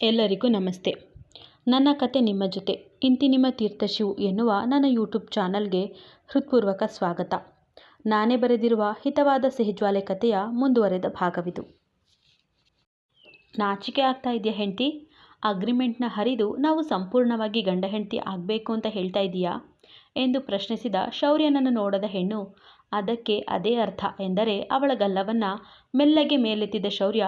ಎಲ್ಲರಿಗೂ ನಮಸ್ತೆ. ನನ್ನ ಕತೆ ನಿಮ್ಮ ಜೊತೆ. ಇಂತಿ ನಿಮ್ಮ ತೀರ್ಥಶಿವು ಎನ್ನುವ ನನ್ನ ಯೂಟ್ಯೂಬ್ ಚಾನಲ್ಗೆ ಹೃತ್ಪೂರ್ವಕ ಸ್ವಾಗತ. ನಾನೇ ಬರೆದಿರುವ ಹಿತವಾದ ಸಿಹಿಜ್ವಾಲೆ ಕಥೆಯ ಮುಂದುವರೆದ ಭಾಗವಿದು. ನಾಚಿಕೆ ಆಗ್ತಾ ಇದೆಯಾ ಹೆಂಡತಿ? ಅಗ್ರಿಮೆಂಟ್ನ ಹರಿದು ನಾವು ಸಂಪೂರ್ಣವಾಗಿ ಗಂಡ ಹೆಂಡತಿ ಆಗಬೇಕು ಅಂತ ಹೇಳ್ತಾ ಇದೀಯಾ ಎಂದು ಪ್ರಶ್ನಿಸಿದ ಶೌರ್ಯನನ್ನು ನೋಡದ ಹೆಣ್ಣು, ಅದಕ್ಕೆ ಅದೇ ಅರ್ಥ ಎಂದರೆ ಅವಳ ಗಲ್ಲವನ್ನು ಮೆಲ್ಲಗೆ ಮೇಲೆತ್ತಿದ್ದ ಶೌರ್ಯ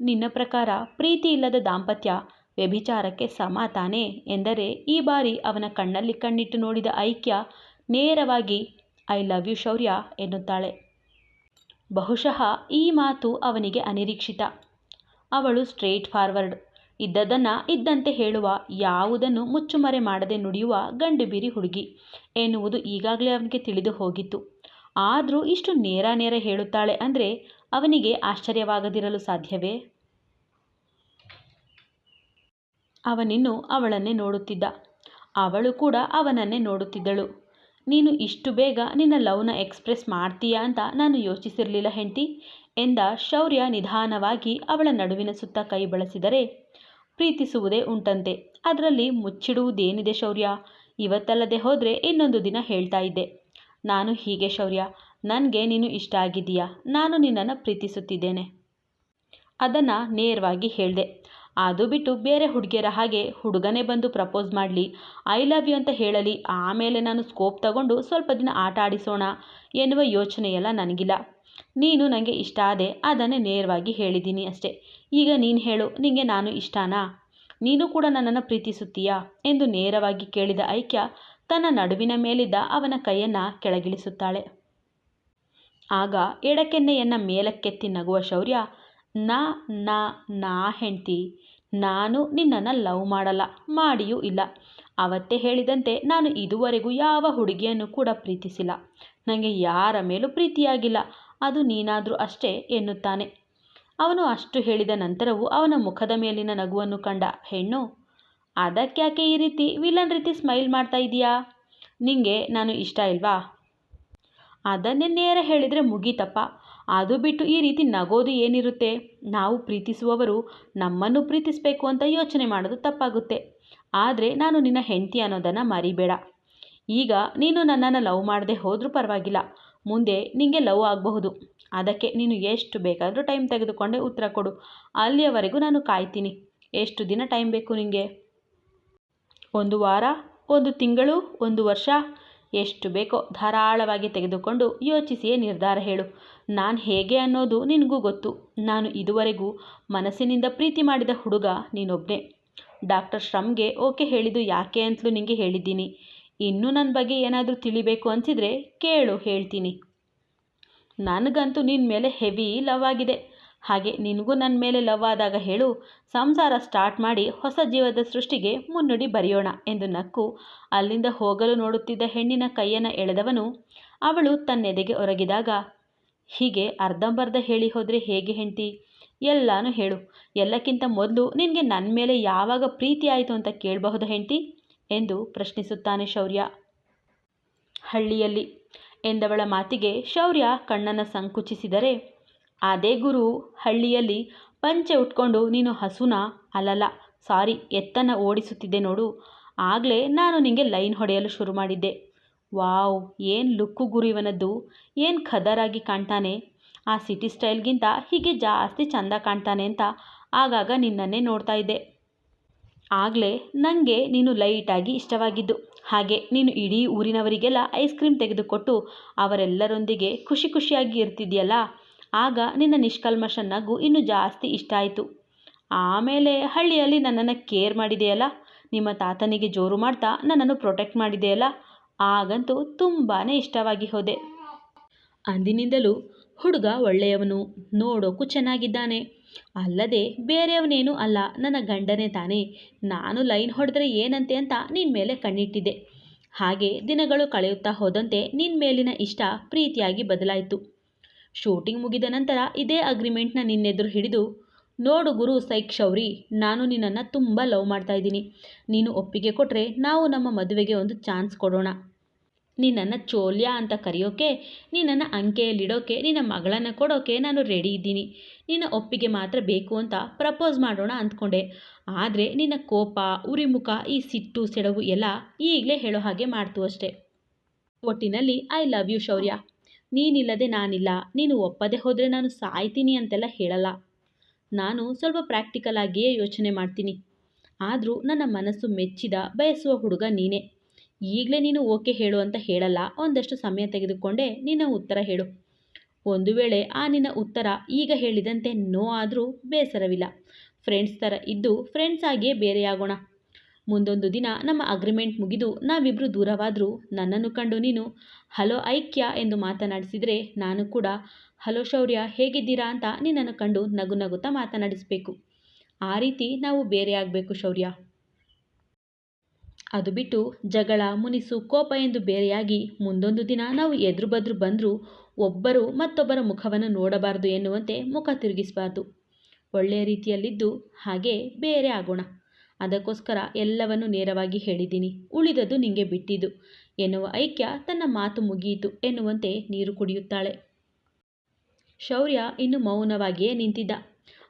ನಿನ್ನ ಪ್ರಕಾರ ಪ್ರೀತಿ ಇಲ್ಲದ ದಾಂಪತ್ಯ ವ್ಯಭಿಚಾರಕ್ಕೆ ಸಮ ತಾನೇ ಎಂದರೆ ಈ ಬಾರಿ ಅವನ ಕಣ್ಣಲ್ಲಿ ಕಣ್ಣಿಟ್ಟು ನೋಡಿದ ಐಕ್ಯ ನೇರವಾಗಿ, ಐ ಲವ್ ಯು ಶೌರ್ಯ ಎನ್ನುತ್ತಾಳೆ. ಬಹುಶಃ ಈ ಮಾತು ಅವನಿಗೆ ಅನಿರೀಕ್ಷಿತ. ಅವಳು ಸ್ಟ್ರೇಟ್ ಫಾರ್ವರ್ಡ್. ಇದ್ದದನ್ನು ಇದ್ದಂತೆ ಹೇಳುವ, ಯಾವುದನ್ನು ಮುಚ್ಚುಮರೆ ಮಾಡದೆ ನುಡಿಯುವ ಗಂಡುಬೀರಿ ಹುಡುಗಿ ಎನ್ನುವುದು ಈಗಾಗಲೇ ಅವನಿಗೆ ತಿಳಿದು ಹೋಗಿತ್ತು. ಆದರೂ ಇಷ್ಟು ನೇರ ನೇರ ಹೇಳುತ್ತಾಳೆ ಅಂದರೆ ಅವನಿಗೆ ಆಶ್ಚರ್ಯವಾಗದಿರಲು ಸಾಧ್ಯವೇ? ಅವನಿನ್ನು ಅವಳನ್ನೇ ನೋಡುತ್ತಿದ್ದ. ಅವಳು ಕೂಡ ಅವನನ್ನೇ ನೋಡುತ್ತಿದ್ದಳು. ನೀನು ಇಷ್ಟು ಬೇಗ ನಿನ್ನ ಲವ್ನ ಎಕ್ಸ್ಪ್ರೆಸ್ ಮಾಡ್ತೀಯಾ ಅಂತ ನಾನು ಯೋಚಿಸಿರಲಿಲ್ಲ ಹೆಂಡತಿ ಎಂದ ಶೌರ್ಯ ನಿಧಾನವಾಗಿ ಅವಳ ನಡುವಿನ ಸುತ್ತ ಕೈ ಬಳಸಿದರೆ ಪ್ರೀತಿಸುವುದೇ ಉಂಟಂತೆ. ಅದರಲ್ಲಿ ಮುಚ್ಚಿಡುವುದೇನಿದೆ ಶೌರ್ಯ? ಇವತ್ತಲ್ಲದೆ ಹೋದರೆ ಇನ್ನೊಂದು ದಿನ ಹೇಳ್ತಾ ಇದ್ದೆ. ನಾನು ಹೀಗೆ ಶೌರ್ಯ ನನಗೆ ನೀನು ಇಷ್ಟ ಆಗಿದೀಯಾ ನಾನು ನಿನ್ನನ್ನು ಪ್ರೀತಿಸುತ್ತಿದ್ದೇನೆ. ಅದನ್ನು ನೇರವಾಗಿ ಹೇಳಿದೆ. ಅದು ಬಿಟ್ಟು ಬೇರೆ ಹುಡುಗಿಯರ ಹಾಗೆ ಹುಡುಗನೇ ಬಂದು ಪ್ರಪೋಸ್ ಮಾಡಲಿ. ಐ ಲವ್ ಯು ಅಂತ ಹೇಳಲಿ. ಆಮೇಲೆ ನಾನು ಸ್ಕೋಪ್ ತಗೊಂಡು ಸ್ವಲ್ಪ ದಿನ ಆಟ ಆಡಿಸೋಣ ಎನ್ನುವ ಯೋಚನೆಯೆಲ್ಲ ನನಗಿಲ್ಲ. ನೀನು ನನಗೆ ಇಷ್ಟ ಆದೆ ಅದನ್ನೇ ನೇರವಾಗಿ ಹೇಳಿದ್ದೀನಿ ಅಷ್ಟೇ. ಈಗ ನೀನು ಹೇಳು ನಿನಗೆ ನಾನು ಇಷ್ಟನಾ? ನೀನು ಕೂಡ ನನ್ನನ್ನು ಪ್ರೀತಿಸುತ್ತೀಯಾ? ಎಂದು ನೇರವಾಗಿ ಕೇಳಿದ ಐಕ್ಯ ತನ್ನ ನಡುವಿನ ಮೇಲಿದ್ದ ಅವನ ಕೈಯನ್ನು ಕೆಳಗಿಳಿಸುತ್ತಾಳೆ. ಆಗ ಎಡಕೆನ್ನೆಯನ್ನು ಮೇಲಕ್ಕೆತ್ತಿ ನಗುವ ಶೌರ್ಯ, ನಾ ನಾ ನಾ ಹೆಂಡ್ತಿ, ನಾನು ನಿನ್ನನ್ನು ಲವ್ ಮಾಡಲ್ಲ, ಮಾಡಿಯೂ ಇಲ್ಲ. ಅವತ್ತೇ ಹೇಳಿದಂತೆ ನಾನು ಇದುವರೆಗೂ ಯಾವ ಹುಡುಗಿಯನ್ನು ಕೂಡ ಪ್ರೀತಿಸಿಲ್ಲ. ನನಗೆ ಯಾರ ಮೇಲೂ ಪ್ರೀತಿಯಾಗಿಲ್ಲ, ಅದು ನೀನಾದರೂ ಅಷ್ಟೇ ಎನ್ನುತ್ತಾನೆ. ಅವನು ಅಷ್ಟು ಹೇಳಿದ ನಂತರವೂ ಅವನ ಮುಖದ ಮೇಲಿನ ನಗುವನ್ನು ಕಂಡ ಹೆಣ್ಣು, ಅದಕ್ಯಾಕೆ ಈ ರೀತಿ ವಿಲನ್ ರೀತಿ ಸ್ಮೈಲ್ ಮಾಡ್ತಾ ಇದೀಯಾ? ನಿಂಗೆ ನಾನು ಇಷ್ಟ ಇಲ್ವಾ? ಅದನ್ನೇ ನೇರ ಹೇಳಿದರೆ ಮುಗೀತಪ್ಪ. ಅದು ಬಿಟ್ಟು ಈ ರೀತಿ ನಗೋದು ಏನಿರುತ್ತೆ? ನಾವು ಪ್ರೀತಿಸುವವರು ನಮ್ಮನ್ನು ಪ್ರೀತಿಸಬೇಕು ಅಂತ ಯೋಚನೆ ಮಾಡೋದು ತಪ್ಪಾಗುತ್ತೆ. ಆದರೆ ನಾನು ನಿನ್ನ ಹೆಂಡತಿ ಅನ್ನೋದನ್ನು ಮರಿಬೇಡ. ಈಗ ನೀನು ನನ್ನನ್ನು ಲವ್ ಮಾಡದೆ ಹೋದರೂ ಪರವಾಗಿಲ್ಲ. ಮುಂದೆ ನಿನಗೆ ಲವ್ ಆಗಬಹುದು. ಅದಕ್ಕೆ ನೀನು ಎಷ್ಟು ಬೇಕಾದರೂ ಟೈಮ್ ತೆಗೆದುಕೊಂಡೇ ಉತ್ತರ ಕೊಡು. ಅಲ್ಲಿಯವರೆಗೂ ನಾನು ಕಾಯ್ತೀನಿ. ಎಷ್ಟು ದಿನ ಟೈಮ್ ಬೇಕು ನಿನಗೆ ಒಂದು ವಾರ? ಒಂದು ತಿಂಗಳು? ಒಂದು ವರ್ಷ? ಎಷ್ಟು ಬೇಕೋ ಧಾರಾಳವಾಗಿ ತೆಗೆದುಕೊಂಡು ಯೋಚಿಸಿಯೇ ನಿರ್ಧಾರ ಹೇಳು. ನಾನು ಹೇಗೆ ಅನ್ನೋದು ನಿನಗೂ ಗೊತ್ತು. ನಾನು ಇದುವರೆಗೂ ಮನಸ್ಸಿನಿಂದ ಪ್ರೀತಿ ಮಾಡಿದ ಹುಡುಗ ನೀನೊಬ್ಬನೇ ಡಾಕ್ಟರ್ ಶ್ರಮ್ಗೆ ಓಕೆ ಹೇಳಿದ್ದು ಯಾಕೆ ಅಂತಲೂ ನಿನಗೆ ಹೇಳಿದ್ದೀನಿ. ಇನ್ನೂ ನನ್ನ ಬಗ್ಗೆ ಏನಾದರೂ ತಿಳಿಬೇಕು ಅಂತಿದ್ರೆ ಕೇಳು ಹೇಳ್ತೀನಿ. ನನಗಂತೂ ನಿನ್ನ ಮೇಲೆ ಹೆವಿ ಲವ್ ಆಗಿದೆ. ಹಾಗೆ ನಿನಗೂ ನನ್ನ ಮೇಲೆ ಲವ್ ಆದಾಗ ಹೇಳು, ಸಂಸಾರ ಸ್ಟಾರ್ಟ್ ಮಾಡಿ ಹೊಸ ಜೀವದ ಸೃಷ್ಟಿಗೆ ಮುನ್ನುಡಿ ಬರೆಯೋಣ ಎಂದು ನಕ್ಕು ಅಲ್ಲಿಂದ ಹೋಗಲು ನೋಡುತ್ತಿದ್ದ ಹೆಣ್ಣಿನ ಕೈಯನ್ನು ಎಳೆದವನು ಅವಳು ತನ್ನೆದೆಗೆ ಒರಗಿದಾಗ, ಹೀಗೆ ಅರ್ಧಂಬರ್ಧ ಹೇಳಿ ಹೋದರೆ ಹೇಗೆ ಹೆಂಡ್ತಿ? ಎಲ್ಲಾನು ಹೇಳು, ಎಲ್ಲಕ್ಕಿಂತ ಮೊದಲು ನಿನಗೆ ನನ್ನ ಮೇಲೆ ಯಾವಾಗ ಪ್ರೀತಿ ಆಯಿತು ಅಂತ ಕೇಳಬಹುದು ಹೆಂಡ್ತಿ? ಎಂದು ಪ್ರಶ್ನಿಸುತ್ತಾನೆ ಶೌರ್ಯ. ಹಳ್ಳಿಯಲ್ಲಿ ಎಂದವಳ ಮಾತಿಗೆ ಶೌರ್ಯ ಕಣ್ಣನ್ನು ಸಂಕುಚಿಸಿದರೆ ಅದೇ ಗುರು, ಹಳ್ಳಿಯಲ್ಲಿ ಪಂಚೆ ಉಟ್ಕೊಂಡು ನೀನು ಹಸುನ ಅಲ್ಲಲ್ಲ ಸಾರಿ, ಎತ್ತನ್ನು ಓಡಿಸುತ್ತಿದ್ದೆ ನೋಡು. ಆಗಲೇ ನಾನು ನಿನಗೆ ಲೈನ್ ಹೊಡೆಯಲು ಶುರು ಮಾಡಿದ್ದೆ. ವಾವ್, ಏನು ಲುಕ್ಕು ಗುರು ಇವನದ್ದು. ಏನು ಖದರಾಗಿ ಕಾಣ್ತಾನೆ. ಆ ಸಿಟಿ ಸ್ಟೈಲ್ಗಿಂತ ಹೀಗೆ ಜಾಸ್ತಿ ಚಂದ ಕಾಣ್ತಾನೆ ಅಂತ ಆಗಾಗ ನಿನ್ನನ್ನೇ ನೋಡ್ತಾ ಇದ್ದೆ. ಆಗಲೇ ನನಗೆ ನೀನು ಲೈಟಾಗಿ ಇಷ್ಟವಾಗಿದ್ದು. ಹಾಗೆ ನೀನು ಇಡೀ ಊರಿನವರಿಗೆಲ್ಲ ಐಸ್ ಕ್ರೀಮ್ ತೆಗೆದುಕೊಟ್ಟು ಅವರೆಲ್ಲರೊಂದಿಗೆ ಖುಷಿ ಖುಷಿಯಾಗಿ ಇರ್ತಿದ್ಯಲ್ಲ? ಆಗ ನಿನ್ನ ನಿಷ್ಕಲ್ಮಶ ನಗು ಇನ್ನೂ ಜಾಸ್ತಿ ಇಷ್ಟ ಆಯಿತು. ಆಮೇಲೆ ಹಳ್ಳಿಯಲ್ಲಿ ನನ್ನನ್ನು ಕೇರ್ ಮಾಡಿದೆಯಲ್ಲ? ನಿಮ್ಮ ತಾತನಿಗೆ ಜೋರು ಮಾಡ್ತಾ ನನ್ನನ್ನು ಪ್ರೊಟೆಕ್ಟ್ ಮಾಡಿದೆಯಲ್ಲ? ಆಗಂತೂ ತುಂಬಾ ಇಷ್ಟವಾಗಿ ಹೋದೆ. ಅಂದಿನಿಂದಲೂ ಹುಡುಗ ಒಳ್ಳೆಯವನು ನೋಡೋಕ್ಕೂ ಚೆನ್ನಾಗಿದ್ದಾನೆ. ಅಲ್ಲದೆ ಬೇರೆಯವನೇನು ಅಲ್ಲ, ನನ್ನ ಗಂಡನೇ ತಾನೇ. ನಾನು ಲೈನ್ ಹೊಡೆದ್ರೆ ಏನಂತೆ ಅಂತ ನಿನ್ನ ಮೇಲೆ ಕಣ್ಣಿಟ್ಟಿದ್ದೆ. ಹಾಗೆ ದಿನಗಳು ಕಳೆಯುತ್ತಾ ಹೋದಂತೆ ನಿನ್ನ ಮೇಲಿನ ಇಷ್ಟ ಪ್ರೀತಿಯಾಗಿ ಬದಲಾಯಿತು. ಶೂಟಿಂಗ್ ಮುಗಿದ ನಂತರ ಇದೇ ಅಗ್ರಿಮೆಂಟ್ನ ನಿನ್ನೆದುರು ಹಿಡಿದು, ನೋಡು ಗುರು ಸೈಕ್ ಶೌರಿ, ನಾನು ನಿನ್ನನ್ನು ತುಂಬ ಲವ್ ಮಾಡ್ತಾ ಇದ್ದೀನಿ. ನೀನು ಒಪ್ಪಿಗೆ ಕೊಟ್ಟರೆ ನಾವು ನಮ್ಮ ಮದುವೆಗೆ ಒಂದು ಚಾನ್ಸ್ ಕೊಡೋಣ. ನಿನ್ನನ್ನು ಚೋಲ್ಯ ಅಂತ ಕರೆಯೋಕೆ, ನಿನ್ನನ್ನು ಅಂಕೆಯಲ್ಲಿಡೋಕೆ, ನಿನ್ನ ಮಗಳನ್ನು ಕೊಡೋಕೆ ನಾನು ರೆಡಿ ಇದ್ದೀನಿ. ನಿನ್ನ ಒಪ್ಪಿಗೆ ಮಾತ್ರ ಬೇಕು ಅಂತ ಪ್ರಪೋಸ್ ಮಾಡೋಣ ಅಂದ್ಕೊಂಡೆ. ಆದರೆ ನಿನ್ನ ಕೋಪ, ಉರಿಮುಖ, ಈ ಸಿಟ್ಟು, ಸೆಡವು ಎಲ್ಲ ಈಗಲೇ ಹೇಳೋ ಹಾಗೆ ಮಾಡ್ತು ಅಷ್ಟೆ. ಒಟ್ಟಿನಲ್ಲಿ, ಐ ಲವ್ ಯು ಶೌರ್ಯ. ನೀನಿಲ್ಲದೆ ನಾನಿಲ್ಲ, ನೀನು ಒಪ್ಪದೆ ಹೋದರೆ ನಾನು ಸಾಯ್ತೀನಿ ಅಂತೆಲ್ಲ ಹೇಳಲ್ಲ. ನಾನು ಸ್ವಲ್ಪ ಪ್ರಾಕ್ಟಿಕಲ್ ಆಗಿಯೇ ಯೋಚನೆ ಮಾಡ್ತೀನಿ. ಆದರೂ ನನ್ನ ಮನಸ್ಸು ಮೆಚ್ಚಿದ, ಬಯಸುವ ಹುಡುಗ ನೀನೇ. ಈಗಲೇ ನೀನು ಓಕೆ ಹೇಳು ಅಂತ ಹೇಳಲ್ಲ, ಒಂದಷ್ಟು ಸಮಯ ತೆಗೆದುಕೊಂಡೇ ನಿನ್ನ ಉತ್ತರ ಹೇಳು. ಒಂದು ವೇಳೆ ಆ ನಿನ್ನ ಉತ್ತರ ಈಗ ಹೇಳಿದಂತೆ ನೋ ಆದರೂ ಬೇಸರವಿಲ್ಲ. ಫ್ರೆಂಡ್ಸ್ ಥರ ಇದ್ದು ಫ್ರೆಂಡ್ಸ್ ಆಗಿಯೇ ಬೇರೆಯಾಗೋಣ. ಮುಂದೊಂದು ದಿನ ನಮ್ಮ ಅಗ್ರಿಮೆಂಟ್ ಮುಗಿದು ನಾವಿಬ್ಬರು ದೂರವಾದರೂ ನನ್ನನ್ನು ಕಂಡು ನೀನು, ಹಲೋ ಐಕ್ಯ ಎಂದು ಮಾತನಾಡಿಸಿದರೆ ನಾನು ಕೂಡ, ಹಲೋ ಶೌರ್ಯ, ಹೇಗಿದ್ದೀರಾ ಅಂತ ನಿನ್ನನ್ನು ಕಂಡು ನಗು ನಗುತ್ತಾ ಮಾತನಾಡಿಸಬೇಕು. ಆ ರೀತಿ ನಾವು ಬೇರೆಯಾಗಬೇಕು ಶೌರ್ಯ ಅದು ಬಿಟ್ಟು ಜಗಳ, ಮುನಿಸು, ಕೋಪ ಎಂದು ಬೇರೆಯಾಗಿ ಮುಂದೊಂದು ದಿನ ನಾವು ಎದುರು ಬದ್ರು ಬಂದರೂ ಒಬ್ಬರು ಮತ್ತೊಬ್ಬರ ಮುಖವನ್ನು ನೋಡಬಾರದು ಎನ್ನುವಂತೆ ಮುಖ ತಿರುಗಿಸಬಾರ್ದು. ಒಳ್ಳೆಯ ರೀತಿಯಲ್ಲಿದ್ದು ಹಾಗೆ ಬೇರೆ ಆಗೋಣ. ಅದಕ್ಕೋಸ್ಕರ ಎಲ್ಲವನ್ನು ನೇರವಾಗಿ ಹೇಳಿದ್ದೀನಿ. ಉಳಿದದ್ದು ನಿಂಗೆ ಬಿಟ್ಟಿದ್ದು. ಎನ್ನುವ ಐಕ್ಯ ತನ್ನ ಮಾತು ಮುಗಿಯಿತು. ಎನ್ನುವಂತೆ ನೀರು ಕುಡಿಯುತ್ತಾಳೆ. ಶೌರ್ಯ ಇನ್ನು ಮೌನವಾಗಿಯೇ ನಿಂತಿದ್ದ.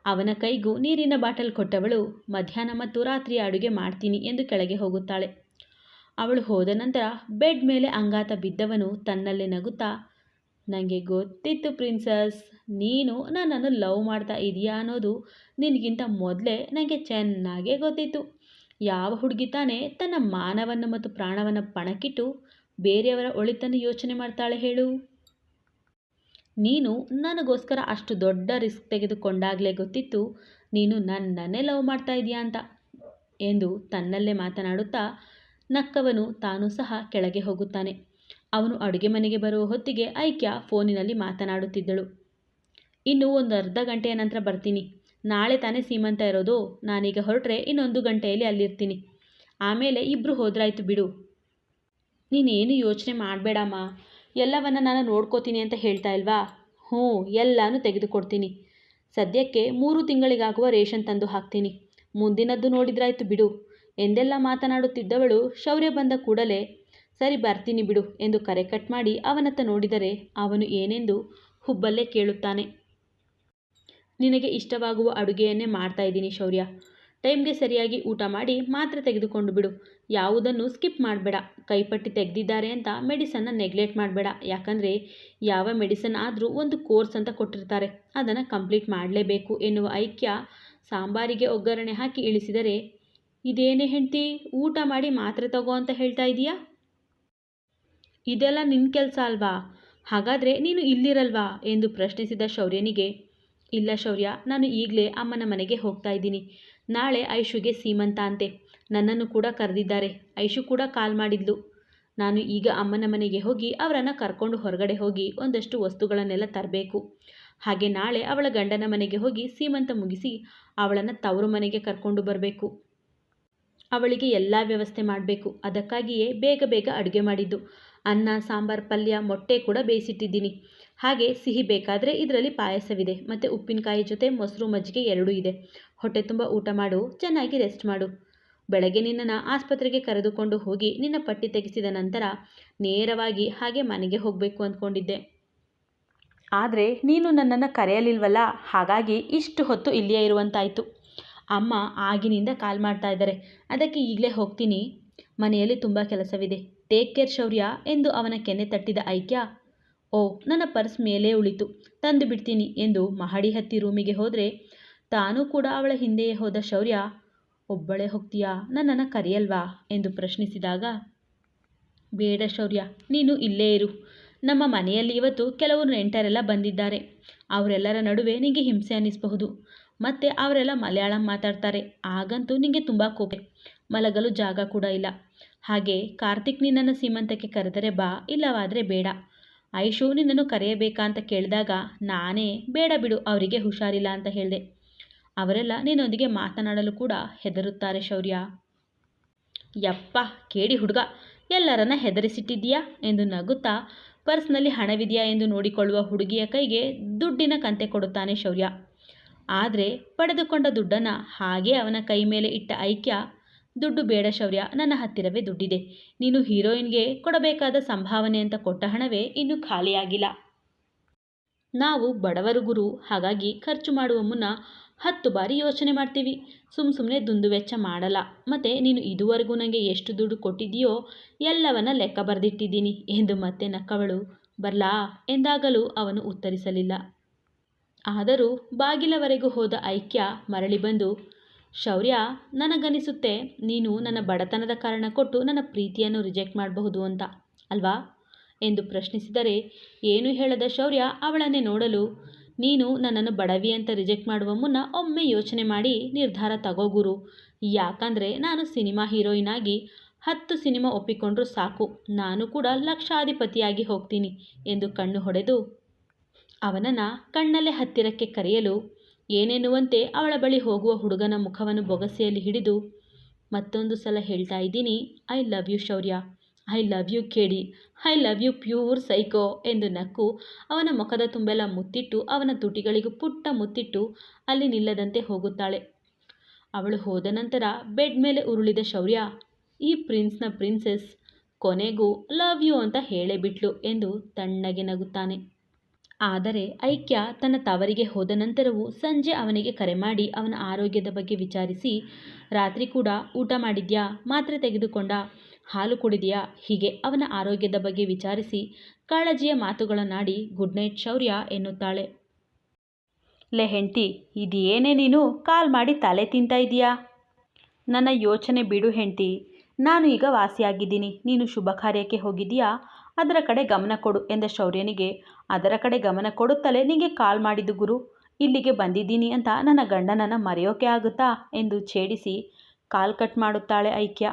ಅವನ ಕೈಗೂ ನೀರಿನ ಬಾಟಲ್ ಕೊಟ್ಟವಳು ಮಧ್ಯಾಹ್ನ ಮತ್ತು ರಾತ್ರಿ ಅಡುಗೆ ಮಾಡ್ತೀನಿ ಎಂದು ಕೆಳಗೆ ಹೋಗುತ್ತಾಳೆ. ಅವಳು ಹೋದ ನಂತರ ಬೆಡ್ ಮೇಲೆ ಅಂಗಾತ ಬಿದ್ದವನು ತನ್ನಲ್ಲೇ ನಗುತ್ತಾ ನನಗೆ ಗೊತ್ತಿತ್ತು ಪ್ರಿನ್ಸಸ್. ನೀನು ನನ್ನನ್ನು ಲವ್ ಮಾಡ್ತಾ ಇದೀಯಾ ಅನ್ನೋದು ನಿನಗಿಂತ ಮೊದಲೇ ನನಗೆ ಚೆನ್ನಾಗೇ ಗೊತ್ತಿತ್ತು. ಯಾವ ಹುಡುಗಿ ತಾನೇ ತನ್ನ ಮಾನವನ್ನು ಮತ್ತು ಪ್ರಾಣವನ್ನು ಪಣಕ್ಕಿಟ್ಟು ಬೇರೆಯವರ ಒಳಿತನ್ನು ಯೋಚನೆ ಮಾಡ್ತಾಳೆ ಹೇಳು. ನೀನು ನನಗೋಸ್ಕರ ಅಷ್ಟು ದೊಡ್ಡ ರಿಸ್ಕ್ ತೆಗೆದುಕೊಂಡಾಗಲೇ ಗೊತ್ತಿತ್ತು ನೀನು ನನ್ನನ್ನೇ ಲವ್ ಮಾಡ್ತಾ ಇದೀಯಾ ಅಂತ ಎಂದು ತನ್ನಲ್ಲೇ ಮಾತನಾಡುತ್ತಾ ನಕ್ಕವನು ತಾನು ಸಹ ಕೆಳಗೆ ಹೋಗುತ್ತಾನೆ. ಅವನು ಅಡುಗೆ ಮನೆಗೆ ಬರುವ ಹೊತ್ತಿಗೆ ಐಕ್ಯ ಫೋನಿನಲ್ಲಿ ಮಾತನಾಡುತ್ತಿದ್ದಳು. ಇನ್ನು ಒಂದು ಅರ್ಧ ಗಂಟೆಯ ನಂತರ ಬರ್ತೀನಿ. ನಾಳೆ ತಾನೇ ಸೀಮಂತ ಇರೋದು. ನಾನೀಗ ಹೊರಟ್ರೆ ಇನ್ನೊಂದು ಗಂಟೆಯಲ್ಲಿ ಅಲ್ಲಿರ್ತೀನಿ. ಆಮೇಲೆ ಇಬ್ಬರು ಹೋದ್ರಾಯ್ತು ಬಿಡು. ನೀನೇನು ಯೋಚನೆ ಮಾಡಬೇಡಮ್ಮ. ಎಲ್ಲವನ್ನು ನಾನು ನೋಡ್ಕೋತೀನಿ ಅಂತ ಹೇಳ್ತಾ ಇಲ್ವಾ? ಹ್ಞೂ, ಎಲ್ಲನೂ ತೆಗೆದುಕೊಡ್ತೀನಿ. ಸದ್ಯಕ್ಕೆ ಮೂರು ತಿಂಗಳಿಗಾಗುವ ರೇಷನ್ ತಂದು ಹಾಕ್ತೀನಿ. ಮುಂದಿನದ್ದು ನೋಡಿದ್ರಾಯ್ತು ಬಿಡು. ಎಂದೆಲ್ಲ ಮಾತನಾಡುತ್ತಿದ್ದವಳು ಶೌರ್ಯ ಬಂದ ಕೂಡಲೇ ಸರಿ ಬರ್ತೀನಿ ಬಿಡು ಎಂದು ಕರೆ ಕಟ್ ಮಾಡಿ ಅವನತ್ತ ನೋಡಿದರೆ ಅವನು ಏನೆಂದು ಹುಬ್ಬಲ್ಲೇ ಕೇಳುತ್ತಾನೆ. ನಿನಗೆ ಇಷ್ಟವಾಗುವ ಅಡುಗೆಯನ್ನೇ ಮಾಡ್ತಾ ಇದ್ದೀನಿ ಶೌರ್ಯ. ಟೈಮ್ಗೆ ಸರಿಯಾಗಿ ಊಟ ಮಾಡಿ ಮಾತ್ರೆ ತೆಗೆದುಕೊಂಡು ಬಿಡು. ಯಾವುದನ್ನು ಸ್ಕಿಪ್ ಮಾಡಬೇಡ. ಕೈಪಟ್ಟಿ ತೆಗೆದಿದ್ದಾರೆ ಅಂತ ಮೆಡಿಸನ್ನ ನೆಗ್ಲೆಕ್ಟ್ ಮಾಡಬೇಡ. ಯಾಕಂದರೆ ಯಾವ ಮೆಡಿಸನ್ ಆದರೂ ಒಂದು ಕೋರ್ಸ್ ಅಂತ ಕೊಟ್ಟಿರ್ತಾರೆ. ಅದನ್ನು ಕಂಪ್ಲೀಟ್ ಮಾಡಲೇಬೇಕು ಎನ್ನುವ ಐಕ್ಯ ಸಾಂಬಾರಿಗೆ ಒಗ್ಗರಣೆ ಹಾಕಿ ಇಳಿಸಿದರೆ, ಇದೇನೇ ಹೆಂಡ್ತಿ, ಊಟ ಮಾಡಿ ಮಾತ್ರೆ ತಗೋ ಅಂತ ಹೇಳ್ತಾ ಇದೀಯಾ? ಇದೆಲ್ಲ ನಿನ್ನ ಕೆಲಸ ಅಲ್ವಾ? ಹಾಗಾದರೆ ನೀನು ಇಲ್ಲಿರಲ್ವಾ? ಎಂದು ಪ್ರಶ್ನಿಸಿದ ಶೌರ್ಯನಿಗೆ, ಇಲ್ಲ ಶೌರ್ಯ, ನಾನು ಈಗಲೇ ಅಮ್ಮನ ಮನೆಗೆ ಹೋಗ್ತಾ ಇದ್ದೀನಿ. ನಾಳೆ ಐಶುಗೆ ಸೀಮಂತ ಅಂತೆ. ನನ್ನನ್ನು ಕೂಡ ಕರೆದಿದ್ದಾರೆ. ಐಶು ಕೂಡ ಕಾಲ್ ಮಾಡಿದ್ಲು. ನಾನು ಈಗ ಅಮ್ಮನ ಮನೆಗೆ ಹೋಗಿ ಅವರನ್ನು ಕರ್ಕೊಂಡು ಹೊರಗಡೆ ಹೋಗಿ ಒಂದಷ್ಟು ವಸ್ತುಗಳನ್ನೆಲ್ಲ ತರಬೇಕು. ಹಾಗೆ ನಾಳೆ ಅವಳ ಗಂಡನ ಮನೆಗೆ ಹೋಗಿ ಸೀಮಂತ ಮುಗಿಸಿ ಅವಳನ್ನು ತವರು ಮನೆಗೆ ಕರ್ಕೊಂಡು ಬರಬೇಕು. ಅವಳಿಗೆ ಎಲ್ಲ ವ್ಯವಸ್ಥೆ ಮಾಡಬೇಕು. ಅದಕ್ಕಾಗಿಯೇ ಬೇಗ ಬೇಗ ಅಡುಗೆ ಮಾಡಿದ್ದು. ಅನ್ನ, ಸಾಂಬಾರು, ಪಲ್ಯ, ಮೊಟ್ಟೆ ಕೂಡ ಬೇಯಿಸಿಟ್ಟಿದ್ದೀನಿ. ಹಾಗೆ ಸಿಹಿ ಬೇಕಾದರೆ ಇದರಲ್ಲಿ ಪಾಯಸವಿದೆ. ಮತ್ತು ಉಪ್ಪಿನಕಾಯಿ ಜೊತೆ ಮೊಸರು ಮಜ್ಜಿಗೆ ಎರಡೂ ಇದೆ. ಹೊಟ್ಟೆ ತುಂಬ ಊಟ ಮಾಡು, ಚೆನ್ನಾಗಿ ರೆಸ್ಟ್ ಮಾಡು. ಬೆಳಗ್ಗೆ ನಿನ್ನನ್ನು ಆಸ್ಪತ್ರೆಗೆ ಕರೆದುಕೊಂಡು ಹೋಗಿ ನಿನ್ನ ಪಟ್ಟಿ ತೆಗೆಸಿದ ನಂತರ ನೇರವಾಗಿ ಹಾಗೆ ಮನೆಗೆ ಹೋಗಬೇಕು ಅಂದ್ಕೊಂಡಿದ್ದೆ. ಆದರೆ ನೀನು ನನ್ನನ್ನು ಕರೆಯಲಿಲ್ವಲ್ಲ? ಹಾಗಾಗಿ ಇಷ್ಟು ಹೊತ್ತು ಇಲ್ಲಿಯೇ ಇರುವಂತಾಯಿತು. ಅಮ್ಮ ಆಗಿನಿಂದ ಕಾಲ್ ಮಾಡ್ತಾ ಇದ್ದಾರೆ. ಅದಕ್ಕೆ ಈಗಲೇ ಹೋಗ್ತೀನಿ. ಮನೆಯಲ್ಲಿ ತುಂಬ ಕೆಲಸವಿದೆ. ಟೇಕ್ ಕೇರ್ ಶೌರ್ಯ ಎಂದು ಅವನ ಕೆನ್ನೆ ತಟ್ಟಿದ ಐಕ್ಯ. ಓ, ನನ್ನ ಪರ್ಸ್ ಮೇಲೇ ಉಳಿತು, ತಂದು ಬಿಡ್ತೀನಿ ಎಂದು ಮಹಡಿ ಹತ್ತಿ ರೂಮಿಗೆ ಹೋದರೆ ತಾನೂ ಕೂಡ ಅವಳ ಹಿಂದೆಯೇ ಹೋದ ಶೌರ್ಯ, ಒಬ್ಬಳೇ ಹೋಗ್ತೀಯಾ? ನನ್ನನ್ನು ಕರೆಯಲ್ವಾ? ಎಂದು ಪ್ರಶ್ನಿಸಿದಾಗ, ಬೇಡ ಶೌರ್ಯ, ನೀನು ಇಲ್ಲೇ ಇರು. ನಮ್ಮ ಮನೆಯಲ್ಲಿ ಇವತ್ತು ಕೆಲವು ನೆಂಟರೆಲ್ಲ ಬಂದಿದ್ದಾರೆ. ಅವರೆಲ್ಲರ ನಡುವೆ ನಿಮಗೆ ಹಿಂಸೆ ಅನ್ನಿಸಬಹುದು. ಮತ್ತು ಅವರೆಲ್ಲ ಮಲಯಾಳಂ ಮಾತಾಡ್ತಾರೆ. ಆಗಂತೂ ನಿಮಗೆ ತುಂಬ ಕೋಪ. ಮಲಗಲು ಜಾಗ ಕೂಡ ಇಲ್ಲ. ಹಾಗೆ ಕಾರ್ತಿಕ್ ನಿನ್ನನ್ನು ಸೀಮಂತಕ್ಕೆ ಕರೆದರೆ ಬಾ, ಇಲ್ಲವಾದರೆ ಬೇಡ. ಐಶು ನಿನ್ನನ್ನು ಕರೆಯಬೇಕಾ ಅಂತ ಕೇಳಿದಾಗ, ನಾನೇ, ಬೇಡ ಬಿಡು, ಅವರಿಗೆ ಹುಷಾರಿಲ್ಲ ಅಂತ ಹೇಳಿದೆ. ಅವರೆಲ್ಲ ನಿನ್ನೊಂದಿಗೆ ಮಾತನಾಡಲು ಕೂಡ ಹೆದರುತ್ತಾರೆ ಶೌರ್ಯ. ಯಪ್ಪ, ಕೇಡಿ ಹುಡುಗ, ಎಲ್ಲರನ್ನ ಹೆದರಿಸಿಟ್ಟಿದ್ದೀಯಾ ಎಂದು ನಗುತ್ತಾ ಪರ್ಸ್ನಲ್ಲಿ ಹಣವಿದೆಯಾ ಎಂದು ನೋಡಿಕೊಳ್ಳುವ ಹುಡುಗಿಯ ಕೈಗೆ ದುಡ್ಡಿನ ಕಂತೆ ಕೊಡುತ್ತಾನೆ ಶೌರ್ಯ. ಆದರೆ ಪಡೆದುಕೊಂಡ ದುಡ್ಡನ್ನು ಹಾಗೆ ಅವನ ಕೈ ಮೇಲೆ ಇಟ್ಟ ಐಕ್ಯ ದುಡ್ಡು ಬೇಡ ಶೌರ್ಯ, ನನ್ನ ಹತ್ತಿರವೇ ದುಡ್ಡಿದೆ. ನೀನು ಹೀರೋಯಿನ್ಗೆ ಕೊಡಬೇಕಾದ ಸಂಭಾವನೆ ಅಂತ ಕೊಟ್ಟ ಹಣವೇ ಇನ್ನೂ ಖಾಲಿಯಾಗಿಲ್ಲ. ನಾವು ಬಡವರು ಗುರು, ಹಾಗಾಗಿ ಖರ್ಚು ಮಾಡುವ ಮುನ್ನ ಹತ್ತು ಬಾರಿ ಯೋಚನೆ ಮಾಡ್ತೀವಿ. ಸುಮ್ಮ ಸುಮ್ಮನೆ ದುಂದುವೆಚ್ಚ ಮಾಡಲ್ಲ. ಮತ್ತು ನೀನು ಇದುವರೆಗೂ ನನಗೆ ಎಷ್ಟು ದುಡ್ಡು ಕೊಟ್ಟಿದೆಯೋ ಎಲ್ಲವನ್ನ ಲೆಕ್ಕ ಬರೆದಿಟ್ಟಿದ್ದೀನಿ ಎಂದು ಮತ್ತೆ ನಕ್ಕವಳು. ಬರ್ಲಾ ಎಂದಾಗಲೂ ಅವನು ಉತ್ತರಿಸಲಿಲ್ಲ. ಆದರೂ ಬಾಗಿಲವರೆಗೂ ಹೋದ ಐಕ್ಯ ಮರಳಿ ಬಂದು ಶೌರ್ಯ, ನನಗನಿಸುತ್ತೆ. ನೀನು ನನ್ನ ಬಡತನದ ಕಾರಣ ಕೊಟ್ಟು ನನ್ನ ಪ್ರೀತಿಯನ್ನು ರಿಜೆಕ್ಟ್ ಮಾಡಬಹುದು ಅಂತ, ಅಲ್ವಾ? ಎಂದು ಪ್ರಶ್ನಿಸಿದರೆ, ಏನು ಹೇಳದ ಶೌರ್ಯ ಅವಳನ್ನೇ ನೋಡಲು? ನೀನು ನನ್ನನ್ನು ಬಡವಿ ಅಂತ ರಿಜೆಕ್ಟ್ ಮಾಡುವ ಮುನ್ನ ಒಮ್ಮೆ ಯೋಚನೆ ಮಾಡಿ ನಿರ್ಧಾರ ತಗೋಗುರು ಯಾಕಂದರೆ ನಾನು ಸಿನಿಮಾ ಹೀರೋಯಿನ್ ಆಗಿ ಹತ್ತು ಸಿನಿಮಾ ಒಪ್ಪಿಕೊಂಡ್ರೂ ಸಾಕು. ನಾನು ಕೂಡ ಲಕ್ಷಾಧಿಪತಿಯಾಗಿ ಹೋಗ್ತೀನಿ ಎಂದು ಕಣ್ಣು ಹೊಡೆದು ಅವನನ್ನು ಕಣ್ಣಲ್ಲೇ ಹತ್ತಿರಕ್ಕೆ ಕರೆಯಲು ಏನೆನ್ನುವಂತೆ ಅವಳ ಬಳಿ ಹೋಗುವ ಹುಡುಗನ ಮುಖವನ್ನು ಬೊಗಸೆಯಲ್ಲಿ ಹಿಡಿದು ಮತ್ತೊಂದು ಸಲ ಹೇಳ್ತಾ ಇದ್ದೀನಿ I love you Shaurya. I love you ಕೇಡಿ. I love you pure psycho ಎಂದು ನಕ್ಕು ಅವನ ಮುಖದ ತುಂಬೆಲ್ಲ ಮುತ್ತಿಟ್ಟು ಅವನ ತುಟಿಗಳಿಗೂ ಪುಟ್ಟ ಮುತ್ತಿಟ್ಟು ಅಲ್ಲಿ ನಿಲ್ಲದಂತೆ ಹೋಗುತ್ತಾಳೆ. ಅವಳು ಹೋದ ನಂತರ ಬೆಡ್ ಮೇಲೆ ಉರುಳಿದ ಶೌರ್ಯ, ಈ ಪ್ರಿನ್ಸ್ನ ಪ್ರಿನ್ಸೆಸ್ ಕೊನೆಗೂ ಲವ್ ಯು ಅಂತ ಹೇಳೇ ಬಿಟ್ಲು ಎಂದು ತಣ್ಣಗೆ ನಗುತ್ತಾನೆ. ಆದರೆ ಐಕ್ಯ ತನ್ನ ತವರಿಗೆ ಹೋದ ನಂತರವೂ ಸಂಜೆ ಅವನಿಗೆ ಕರೆ ಮಾಡಿ ಅವನ ಆರೋಗ್ಯದ ಬಗ್ಗೆ ವಿಚಾರಿಸಿ, ರಾತ್ರಿ ಕೂಡ ಊಟ ಮಾಡಿದ್ಯಾ? ಮಾತ್ರೆ ತೆಗೆದುಕೊಂಡ? ಹಾಲು ಕುಡಿದೆಯಾ? ಹೀಗೆ ಅವನ ಆರೋಗ್ಯದ ಬಗ್ಗೆ ವಿಚಾರಿಸಿ, ಕಾಳಜಿಯ ಮಾತುಗಳನ್ನಾಡಿ, ಗುಡ್ ನೈಟ್ ಶೌರ್ಯ ಎನ್ನುತ್ತಾಳೆ. ಲೇ ಇದೇನೇ ನೀನು? ಕಾಲ್ ಮಾಡಿ ತಲೆ ತಿಂತಾ ಇದೀಯಾ ನನ್ನ ಯೋಚನೆ ಬಿಡು ಹೆಂಟಿ ನಾನು ಈಗ ವಾಸಿಯಾಗಿದ್ದೀನಿ. ನೀನು ಶುಭ ಕಾರ್ಯಕ್ಕೆ ಹೋಗಿದ್ದೀಯಾ? ಅದರ ಕಡೆ ಗಮನ ಕೊಡು ಎಂದ ಶೌರ್ಯನಿಗೆ. ಅದರ ಕಡೆ ಗಮನ ಕೊಡುತ್ತಲೇ ನಿಂಗೆ ಕಾಲ್ ಮಾಡಿದ್ದು ಗುರು. ಇಲ್ಲಿಗೆ ಬಂದಿದ್ದೀನಿ ಅಂತ ನನ್ನ ಗಂಡನನ್ನು ಮರೆಯೋಕೆ ಆಗುತ್ತಾ ಎಂದು ಛೇಡಿಸಿ ಕಾಲ್ ಕಟ್ ಮಾಡುತ್ತಾಳೆ ಐಕ್ಯ.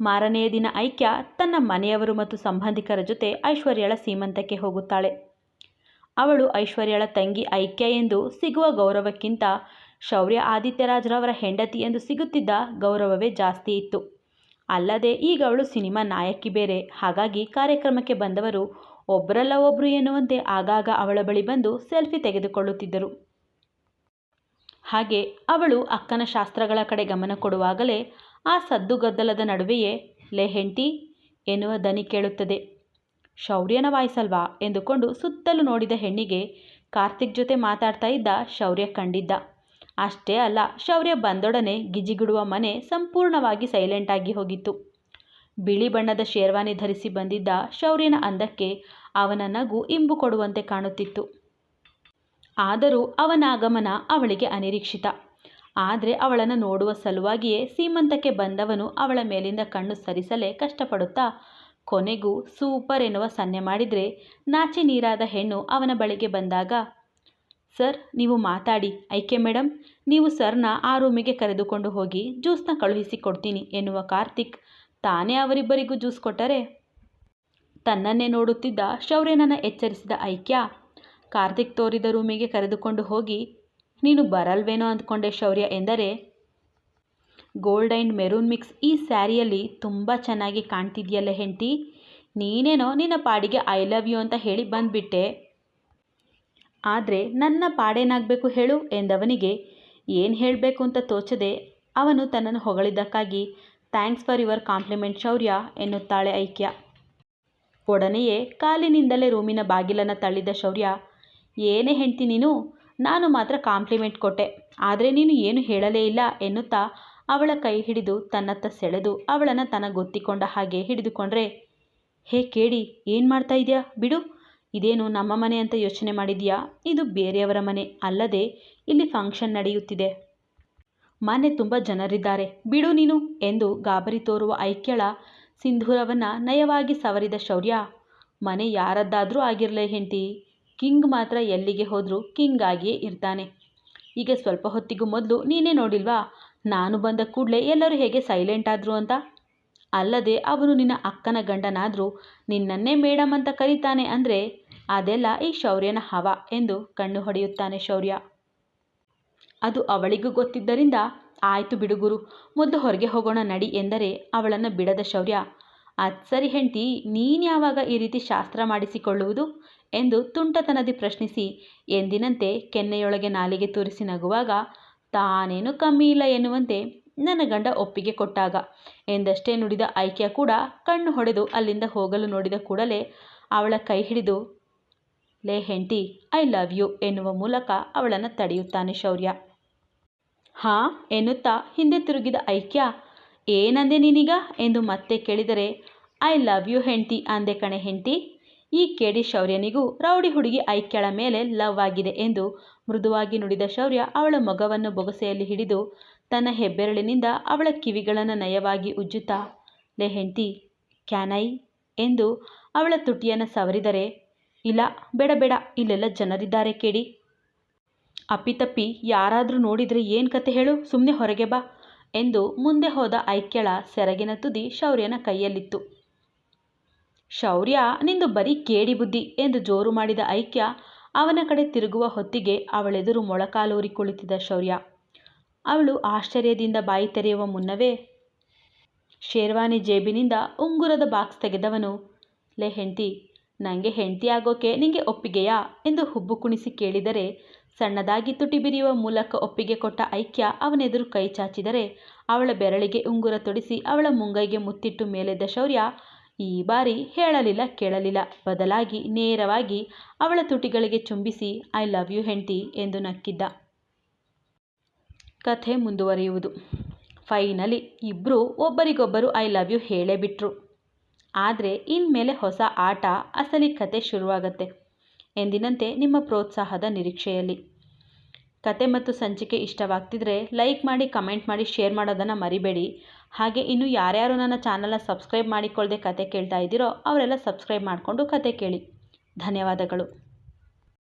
ಮಾರನೆಯ ದಿನ ಐಕ್ಯ ತನ್ನ ಮನೆಯವರು ಮತ್ತು ಸಂಬಂಧಿಕರ ಜೊತೆ ಐಶ್ವರ್ಯಳ ಸೀಮಂತಕ್ಕೆ ಹೋಗುತ್ತಾಳೆ. ಅವಳು ಐಶ್ವರ್ಯಳ ತಂಗಿ ಐಕ್ಯ ಎಂದು ಸಿಗುವ ಗೌರವಕ್ಕಿಂತ ಶೌರ್ಯ ಆದಿತ್ಯರಾಜ್ರವರ ಹೆಂಡತಿ ಎಂದು ಸಿಗುತ್ತಿದ್ದ ಗೌರವವೇ ಜಾಸ್ತಿ ಇತ್ತು. ಅಲ್ಲದೆ ಈಗ ಅವಳು ಸಿನಿಮಾ ನಾಯಕಿ ಬೇರೆ. ಹಾಗಾಗಿ ಕಾರ್ಯಕ್ರಮಕ್ಕೆ ಬಂದವರು ಒಬ್ಬರಲ್ಲ ಒಬ್ಬರು ಎನ್ನುವಂತೆ ಆಗಾಗ ಅವಳ ಬಳಿ ಬಂದು ಸೆಲ್ಫಿ ತೆಗೆದುಕೊಳ್ಳುತ್ತಿದ್ದರು. ಹಾಗೆ ಅವಳು ಅಕ್ಕನ ಶಾಸ್ತ್ರಗಳ ಕಡೆ ಗಮನ ಕೊಡುವಾಗಲೇ ಆ ಸದ್ದುಗದ್ದಲದ ನಡುವೆಯೇ, ಲೇ ಎನ್ನುವ ದನಿ ಕೇಳುತ್ತದೆ. ಶೌರ್ಯನ ವಾಯ್ಸಲ್ವಾ? ಎಂದುಕೊಂಡು ಸುತ್ತಲೂ ನೋಡಿದ ಹೆಣ್ಣಿಗೆ ಕಾರ್ತಿಕ್ ಜೊತೆ ಮಾತಾಡ್ತಾ ಇದ್ದ ಶೌರ್ಯ ಕಂಡಿದ್ದ. ಅಷ್ಟೇ ಅಲ್ಲ, ಶೌರ್ಯ ಬಂದೊಡನೆ ಗಿಜಿಗುಡುವ ಮನೆ ಸಂಪೂರ್ಣವಾಗಿ ಸೈಲೆಂಟ್ ಆಗಿ ಹೋಗಿತ್ತು. ಬಿಳಿ ಬಣ್ಣದ ಶೇರ್ವಾನಿ ಧರಿಸಿ ಬಂದಿದ್ದ ಶೌರ್ಯನ ಅಂದಕ್ಕೆ ಅವನ ನಗು ಇಂಬು ಕೊಡುವಂತೆ ಕಾಣುತ್ತಿತ್ತು. ಆದರೂ ಅವನ ಆಗಮನ ಅವಳಿಗೆ ಅನಿರೀಕ್ಷಿತ. ಆದರೆ ಅವಳನ್ನು ನೋಡುವ ಸಲುವಾಗಿಯೇ ಸೀಮಂತಕ್ಕೆ ಬಂದವನು ಅವಳ ಮೇಲಿಂದ ಕಣ್ಣು ಸರಿಸಲೇ ಕಷ್ಟಪಡುತ್ತಾ, ಕೊನೆಗೂ ಸೂಪರ್ ಎನ್ನುವ ಸನ್ನೆ ಮಾಡಿದರೆ ನಾಚಿ ನೀರಾದ ಹೆಣ್ಣು ಅವನ ಬಳಿಗೆ ಬಂದಾಗ ಸರ್, ನೀವು ಮಾತಾಡಿ. ಐಕೆ ಮೇಡಮ್ ನೀವು ಸರ್ನ ಆ ರೂಮಿಗೆ ಕರೆದುಕೊಂಡು ಹೋಗಿ ಜ್ಯೂಸ್ನ ಕಳುಹಿಸಿ ಕೊಡ್ತೀನಿ ಎನ್ನುವ ಕಾರ್ತಿಕ್ ತಾನೇ ಅವರಿಬ್ಬರಿಗೂ ಜ್ಯೂಸ್ ಕೊಟ್ಟರೆ? ತನ್ನನ್ನೇ ನೋಡುತ್ತಿದ್ದ ಶೌರ್ಯನನ್ನು ಎಚ್ಚರಿಸಿದ ಐಕ್ಯ, ಕಾರ್ತಿಕ್ ತೋರಿದ ರೂಮಿಗೆ ಕರೆದುಕೊಂಡು ಹೋಗಿ, ನೀನು ಬರಲ್ವೇನೋ ಅಂದ್ಕೊಂಡೆ ಶೌರ್ಯ ಎಂದರೆ, ಗೋಲ್ಡ್ ಆ್ಯಂಡ್ ಮೆರೂನ್ ಮಿಕ್ಸ್ ಈ ಸ್ಯಾರಿಯಲ್ಲಿ ತುಂಬ ಚೆನ್ನಾಗಿ ಕಾಣ್ತಿದ್ಯಲ್ಲ ಹೆಂಟಿ ನೀನೇನೋ ನಿನ್ನ ಪಾಡಿಗೆ ಐ ಲವ್ ಯು ಅಂತ ಹೇಳಿ ಬಂದುಬಿಟ್ಟೆ. ಆದರೆ ನನ್ನ ಪಾಡೇನಾಗಬೇಕು ಹೇಳು ಎಂದವನಿಗೆ, ಏನು ಹೇಳಬೇಕು ಅಂತ ತೋಚದೆ ಅವನು ತನ್ನನ್ನು ಹೊಗಳಿದ್ದಕ್ಕಾಗಿ, thanks for your compliment Shaurya ಎನ್ನುತ್ತಾಳೆ Aikya. ಒಡನೆಯೇ ಕಾಲಿನಿಂದಲೇ ರೂಮಿನ ಬಾಗಿಲನ್ನು ತಳ್ಳಿದ ಶೌರ್ಯ, ಏನೇ ಹೆಂಡ್ತಿ ನೀನು, ನಾನು ಮಾತ್ರ ಕಾಂಪ್ಲಿಮೆಂಟ್ ಕೊಟ್ಟೆ, ಆದರೆ ನೀನು ಏನು ಹೇಳಲೇ ಇಲ್ಲ ಎನ್ನುತ್ತಾ ಅವಳ ಕೈ ಹಿಡಿದು ತನ್ನತ್ತ ಸೆಳೆದು ಅವಳನ್ನು ತನಗೊತ್ತಿಕೊಂಡ ಹಾಗೆ ಹಿಡಿದುಕೊಂಡ್ರೆ, ಹೇ ಕೇಳಿ ಏನು ಮಾಡ್ತಾ ಇದೆಯಾ? ಬಿಡು ಇದೇನು ನಮ್ಮ ಮನೆ ಅಂತ ಯೋಚನೆ ಮಾಡಿದ್ಯಾ? ಇದು ಬೇರೆಯವರ ಮನೆ ಅಲ್ಲದೆ ಇಲ್ಲಿ ಫಂಕ್ಷನ್ ನಡೆಯುತ್ತಿದೆ. ಮನೆ ತುಂಬ ಜನರಿದ್ದಾರೆ. ಬಿಡು ನೀನು ಎಂದು ಗಾಬರಿ ತೋರುವ ಐಕ್ಯಳ ಸಿಂಧೂರವನ್ನು ನಯವಾಗಿ ಸವರಿದ ಶೌರ್ಯ. ಮನೆ ಯಾರದ್ದಾದರೂ ಆಗಿರಲೇ ಹೆಂಡತಿ. ಕಿಂಗ್ ಮಾತ್ರ ಎಲ್ಲಿಗೆ ಹೋದರೂ ಕಿಂಗ್ ಆಗಿಯೇ ಇರ್ತಾನೆ. ಈಗ ಸ್ವಲ್ಪ ಹೊತ್ತಿಗೂ ಮೊದಲು ನೀನೇ ನೋಡಿಲ್ವಾ? ನಾನು ಬಂದ ಕೂಡಲೇ ಎಲ್ಲರೂ ಹೇಗೆ ಸೈಲೆಂಟ್ ಆದರು ಅಂತ? ಅಲ್ಲದೆ ಅವನು ನಿನ್ನ ಅಕ್ಕನ ಗಂಡನಾದರೂ ನಿನ್ನನ್ನೇ ಮೇಡಮ್ ಅಂತ ಕರೀತಾನೆ ಅಂದರೆ ಅದೆಲ್ಲ ಈ ಶೌರ್ಯನ ಹವ ಎಂದು ಕಣ್ಣು ಹೊಡೆಯುತ್ತಾನೆ ಶೌರ್ಯ. ಅದು ಅವಳಿಗೂ ಗೊತ್ತಿದ್ದರಿಂದ, ಆಯಿತು ಬಿಡುಗುರು ಮೊದಲು ಹೊರಗೆ ಹೋಗೋಣ ನಡಿ ಎಂದರೆ ಅವಳನ್ನು ಬಿಡದ ಶೌರ್ಯ. ಅದು ಸರಿ ಹೆಂಡ್ತಿ, ನೀನು ಯಾವಾಗ ಈ ರೀತಿ ಶಾಸ್ತ್ರ ಮಾಡಿಸಿಕೊಳ್ಳುವುದು? ಎಂದು ತುಂಟತನದಿ ಪ್ರಶ್ನಿಸಿ, ಎಂದಿನಂತೆ ಕೆನ್ನೆಯೊಳಗೆ ನಾಲಿಗೆ ತೂರಿಸಿ ನಗುವಾಗ, ತಾನೇನು ಕಮ್ಮಿ ಇಲ್ಲ ಎನ್ನುವಂತೆ ನನ್ನ ಗಂಡ ಒಪ್ಪಿಗೆ ಕೊಟ್ಟಾಗ. ಎಂದಷ್ಟೇ ನುಡಿದ ಐಕ್ಯ ಕೂಡ ಕಣ್ಣು ಹೊಡೆದು ಅಲ್ಲಿಂದ ಹೋಗಲು ನೋಡಿದ ಕೂಡಲೇ ಅವಳ ಕೈ ಹಿಡಿದು, ಲೇ ಹೆಂಟಿ ಐ ಲವ್ ಯು ಎನ್ನುವ ಮೂಲಕ ಅವಳನ್ನು ತಡೆಯುತ್ತಾನೆ ಶೌರ್ಯ. ಹಾ ಎನ್ನುತ್ತಾ ಹಿಂದೆ ತಿರುಗಿದ ಐಕ್ಯ, ಏನಂದೆ ನೀನೀಗ? ಎಂದು ಮತ್ತೆ ಕೇಳಿದರೆ, ಐ ಲವ್ ಯು ಹೆಂಡ್ತಿ ಅಂದೆ ಕಣೆ ಹೆಂಡ್ತಿ. ಈ ಕೇಳಿ ಶೌರ್ಯನಿಗೂ ರೌಡಿ ಹುಡುಗಿ ಐಕ್ಯಳ ಮೇಲೆ ಲವ್ ಆಗಿದೆ ಎಂದು ಮೃದುವಾಗಿ ನುಡಿದ ಶೌರ್ಯ ಅವಳ ಮೊಗವನ್ನು ಬೊಗಸೆಯಲ್ಲಿ ಹಿಡಿದು ತನ್ನ ಹೆಬ್ಬೆರಳಿನಿಂದ ಅವಳ ಕಿವಿಗಳನ್ನು ನಯವಾಗಿ ಉಜ್ಜುತ್ತಾ, ಲೇ ಕ್ಯಾನ್ ಎಂದು ಅವಳ ತುಟಿಯನ್ನು ಸವರಿದರೆ, ಇಲ್ಲ, ಬೇಡ ಬೇಡ, ಇಲ್ಲೆಲ್ಲ ಜನರಿದ್ದಾರೆ ಕೇಳಿ. ಅಪ್ಪಿತಪ್ಪಿ, ಯಾರಾದರೂ ನೋಡಿದರೆ ಏನು ಕತೆ ಹೇಳು? ಸುಮ್ಮನೆ ಹೊರಗೆ ಬಾ ಎಂದು ಮುಂದೆ ಹೋದ ಐಕ್ಯಳ ಸೆರಗಿನ ತುದಿ ಶೌರ್ಯನ ಕೈಯಲ್ಲಿತ್ತು. ಶೌರ್ಯ, ನಿಂದು ಬರೀ ಕೇಡಿ ಬುದ್ಧಿ ಎಂದು ಜೋರು ಮಾಡಿದ ಐಕ್ಯ ಅವನ ಕಡೆ ತಿರುಗುವ ಹೊತ್ತಿಗೆ ಅವಳೆದುರು ಮೊಳಕಾಲೂರಿ ಕುಳಿತಿದ್ದ ಶೌರ್ಯ. ಅವಳು ಆಶ್ಚರ್ಯದಿಂದ ಬಾಯಿ ತೆರೆಯುವ ಮುನ್ನವೇ, ಶೇರ್ವಾನಿ ಜೇಬಿನಿಂದ ಉಂಗುರದ ಬಾಕ್ಸ್ ತೆಗೆದವನು, ಲೇ ಹೆಂಡ್ತಿ ನನಗೆ ಹೆಂಡತಿ ಆಗೋಕೆ ನಿಂಗೆ ಒಪ್ಪಿಗೆಯಾ? ಎಂದು ಹುಬ್ಬು ಕುಣಿಸಿ ಕೇಳಿದರೆ, ಸಣ್ಣದಾಗಿ ತುಟಿ ಬಿರಿಯುವ ಮೂಲಕ ಒಪ್ಪಿಗೆ ಕೊಟ್ಟ ಐಕ್ಯ ಅವನೆದುರು ಕೈ ಚಾಚಿದರೆ, ಅವಳ ಬೆರಳಿಗೆ ಉಂಗುರ ತೊಡಿಸಿ ಅವಳ ಮುಂಗೈಗೆ ಮುತ್ತಿಟ್ಟು ಮೇಲೆದ್ದ ಶೌರ್ಯ, ಈ ಬಾರಿ ಹೇಳಲಿಲ್ಲ, ಕೇಳಲಿಲ್ಲ, ಬದಲಾಗಿ ನೇರವಾಗಿ ಅವಳ ತುಟಿಗಳಿಗೆ ಚುಂಬಿಸಿ, ಐ ಲವ್ ಯು ಹೆಂಡ್ತಿ ಎಂದು ನಕ್ಕಿದ್ದ. ಕಥೆ ಮುಂದುವರಿಯುವುದು. ಫೈನಲಿ ಇಬ್ಬರು ಒಬ್ಬರಿಗೊಬ್ಬರು ಐ ಲವ್ ಯು ಹೇಳೇ ಬಿಟ್ಟರು ಆದರೆ, ಇನ್ಮೇಲೆ ಹೊಸ ಆಟ, ಅಸಲಿ ಕತೆ ಶುರುವಾಗತ್ತೆ. ಎಂದಿನಂತೆ ನಿಮ್ಮ ಪ್ರೋತ್ಸಾಹದ ನಿರೀಕ್ಷೆಯಲ್ಲಿ. ಕತೆ ಮತ್ತು ಸಂಚಿಕೆ ಇಷ್ಟವಾಗ್ತಿದ್ರೆ ಲೈಕ್ ಮಾಡಿ ಕಮೆಂಟ್ ಮಾಡಿ ಶೇರ್ ಮಾಡೋದನ್ನು ಮರಿಬೇಡಿ. ಹಾಗೆ ಇನ್ನು ಯಾರ್ಯಾರು ನನ್ನ ಚಾನಲ್ನ ಸಬ್ಸ್ಕ್ರೈಬ್ ಮಾಡಿಕೊಳ್ಳದೆ ಕತೆ ಕೇಳ್ತಾ ಇದ್ದೀರೋ, ಅವರೆಲ್ಲ ಸಬ್ಸ್ಕ್ರೈಬ್ ಮಾಡಿಕೊಂಡು ಕತೆ ಕೇಳಿ. ಧನ್ಯವಾದಗಳು.